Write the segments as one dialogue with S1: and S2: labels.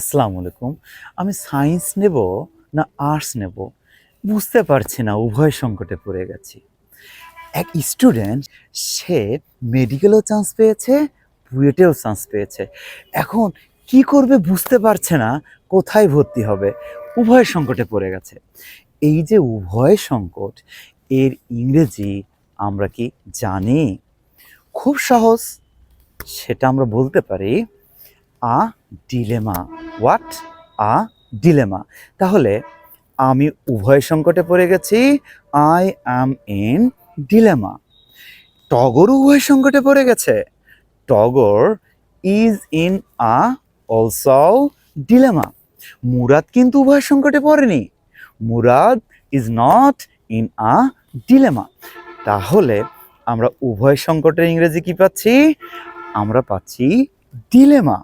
S1: আসসালামু আলাইকুম। আমি সায়েন্স নেব না আর্টস নেব? বুঝতে পারছি না, উভয় সংকটে পড়ে গেছি। এক স্টুডেন্ট, সে মেডিকেলেও চান্স পেয়েছে, বুয়েটেও চান্স পেয়েছে। এখন কি করবে বুঝতে পারছে না, কোথায় ভর্তি হবে? উভয় সংকটে পড়ে গেছে। এই যে উভয় সংকট, এর ইংরেজি আমরা কি জানি? খুব সহজ, সেটা আমরা বলতে পারি, a dilemma. What a dilemma তাহলে আমি উভয় সংকটে পড়ে গেছি আই অ্যাম ইন ডিলেমা টগর উভয় সংকটে পড়ে গেছে, Togor is in a also dilemma Murad কিন্তু উভয় সংকটে পড়েনি, Murad is not in a dilemma তাহলে আমরা উভয় সংকটের ইংরেজি কি পাচ্ছি? আমরা পাচ্ছি ডিলেমা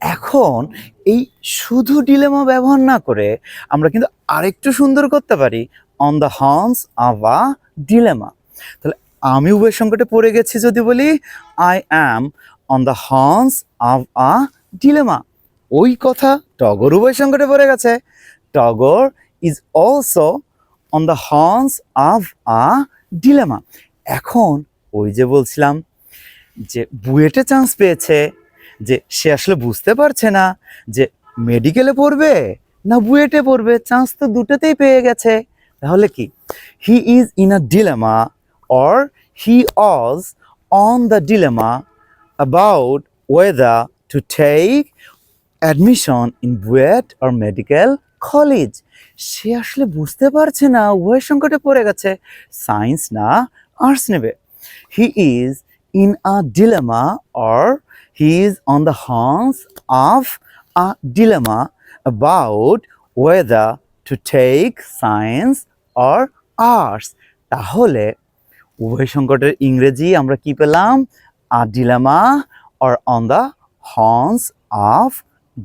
S1: এখন এই শুধু ডিলেমা ব্যবহার না করে আমরা কিন্তু আরেকটু সুন্দর করতে পারি on the horns of a dilemma তাহলে আমি উভয় সংকটে পড়ে গেছি যদি বলি I am on the horns of a dilemma ওই কথা টগর উভয় সংকটে পড়ে গেছে। Togor is also on the horns of a dilemma এখন ওই যে বলছিলাম যে বুয়েটে চান্স পেয়েছে যে সে আসলে বুঝতে পারছে না যে মেডিকেলে পড়বে না বুয়েটে পড়বে চান্স তো দুটোতেই পেয়ে গেছে। তাহলে কি? He is in a dilemma or he is on the dilemma about whether to take admission in BUET or medical college সে আসলে বুঝতে পারছে না, উভয় সংকটে পড়ে গেছে। সায়েন্স না আর্টস নেবে। He is in a dilemma or he is on the horns of a dilemma about whether to take science or arts. তাহলে উভয় সংকটের ইংরেজি আমরা কি পেলাম? A dilemma or on the horns of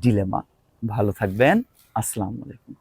S1: dilemma ভালো থাকবেন। আসসালামু আলাইকুম।